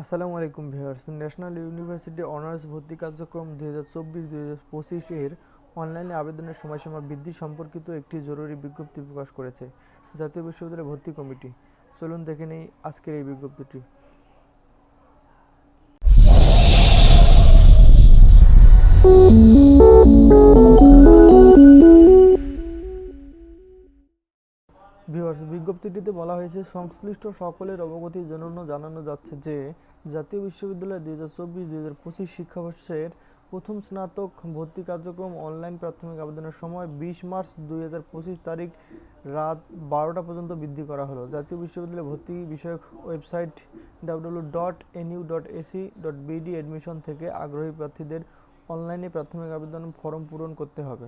আসসালামু আলাইকুম viewers, national university honours ভর্তি কার্যক্রম দুই হাজার চব্বিশ দুই হাজার পঁচিশ এর অনলাইনে আবেদনের সময়সীমা বৃদ্ধি সম্পর্কিত একটি জরুরি বিজ্ঞপ্তি প্রকাশ করেছে জাতীয় বিশ্ববিদ্যালয় ভর্তি কমিটি। চলুন দেখে নেই আজকের এই বিজ্ঞপ্তিটি। ভিউয়ার্স, বিজ্ঞপ্তিটিতে বলা হয়েছে, সংশ্লিষ্ট সকলের অবগতির জন্য জানানো যাচ্ছে যে, জাতীয় বিশ্ববিদ্যালয় দুই হাজার চব্বিশ, দুই হাজার পঁচিশ শিক্ষাবর্ষের প্রথম স্নাতক ভর্তি কার্যক্রম অনলাইন প্রাথমিক আবেদনের সময় বিশ মার্চ দুই হাজার পঁচিশ তারিখ রাত বারোটা পর্যন্ত বৃদ্ধি করা হলো। জাতীয় বিশ্ববিদ্যালয় ভর্তি বিষয়ক website W dot NU dot AC dot BD admission থেকে আগ্রহী প্রার্থীদের অনলাইনে প্রাথমিক আবেদন ফর্ম পূরণ করতে হবে।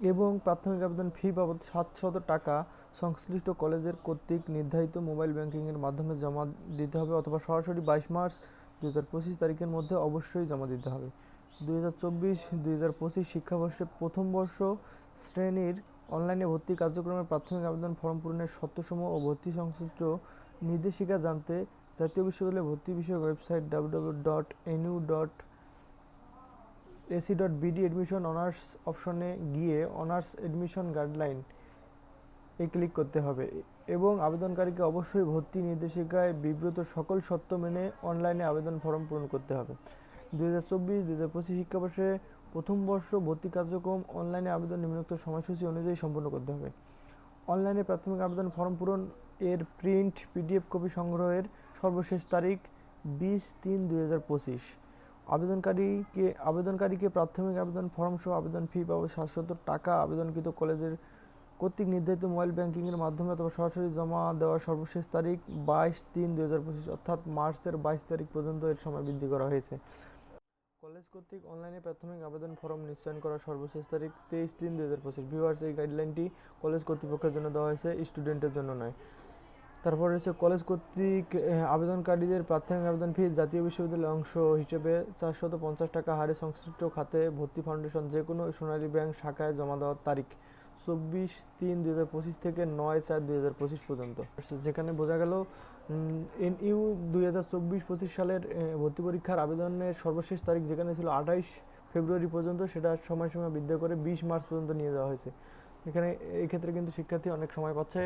এবং প্রাথমিক আবেদন ফি বাবদ সাতশত টাকা সংশ্লিষ্ট কলেজের কর্তৃক নির্ধারিত মোবাইল ব্যাংকিংয়ের মাধ্যমে জমা দিতে হবে অথবা সরাসরি বাইশ মার্চ দু হাজার পঁচিশ তারিখের মধ্যে অবশ্যই জমা দিতে হবে। দু হাজার চব্বিশ দুই হাজার পঁচিশ শিক্ষাবর্ষে প্রথম বর্ষ শ্রেণির অনলাইনে ভর্তি কার্যক্রমের প্রাথমিক আবেদন ফর্ম পূরণের শর্তসমূহ ও ভর্তি সংশ্লিষ্ট নির্দেশিকা জানতে জাতীয় বিশ্ববিদ্যালয় ভর্তি বিষয়ক website W dot NU dot AC dot BD admission honours অপশনে গিয়ে অনার্স এডমিশন গাইডলাইন এ ক্লিক করতে হবে এবং আবেদনকারীকে অবশ্যই ভর্তি নির্দেশিকায় বিব্রত সকল শর্ত মেনে অনলাইনে আবেদন ফর্ম পূরণ করতে হবে। দু হাজার চব্বিশ, দুই হাজার পঁচিশ শিক্ষাবর্ষে প্রথম বর্ষ ভর্তি কার্যক্রম অনলাইনে আবেদন নিম্নোক্ত সময়সূচি অনুযায়ী সম্পন্ন করতে হবে। অনলাইনে প্রাথমিক আবেদন ফর্ম পূরণ এর প্রিন্ট পিডিএফ কপি সংগ্রহের সর্বশেষ তারিখ বিশ তিন দুই হাজার পঁচিশ। আবেদনকারীকে আবেদনকারীকে প্রাথমিক আবেদন ফর্ম সহ আবেদন ফি বাবদ সাতশত টাকা আবেদনকৃত কলেজের কর্তৃক নির্ধারিত মোবাইল ব্যাংকিংয়ের মাধ্যমে অথবা সরাসরি জমা দেওয়ার সর্বশেষ তারিখ বাইশ তিন দুই হাজার পঁচিশ, অর্থাৎ মার্চের বাইশ তারিখ পর্যন্ত এর সময় বৃদ্ধি করা হয়েছে। কলেজ কর্তৃক অনলাইনে প্রাথমিক আবেদন ফর্ম নিশ্চয়ন করার সর্বশেষ তারিখ তেইশ তিন দুই হাজার পঁচিশ। ভিউয়ার্স, এই গাইডলাইনটি কলেজ কর্তৃপক্ষের জন্য দেওয়া হয়েছে, স্টুডেন্টের জন্য নয়। তারপর রয়েছে কলেজ কর্তৃক আবেদনকারীদের প্রাথমিক আবেদন ফি, জাতীয় বিশ্ববিদ্যালয়ের অংশ হিসেবে চারশত পঞ্চাশ টাকা হারে সংশ্লিষ্ট খাতে ভর্তি ফাউন্ডেশন যে কোনো সোনালী ব্যাংক শাখায় জমা দেওয়ার তারিখ চব্বিশ তিন দুই হাজার পঁচিশ থেকে নয় চার দুই হাজার পঁচিশ পর্যন্ত। যেখানে বোঝা গেল এনইউ দুই হাজার চব্বিশ পঁচিশ সালের ভর্তি পরীক্ষার আবেদনের সর্বশেষ তারিখ যেখানে ছিল আঠাইশ ফেব্রুয়ারি পর্যন্ত, সেটা সময়সীমা বৃদ্ধি করে বিশ মার্চ পর্যন্ত নিয়ে যাওয়া হয়েছে। এখানে এই ক্ষেত্রে কিন্তু শিক্ষার্থী অনেক সময় পাচ্ছে।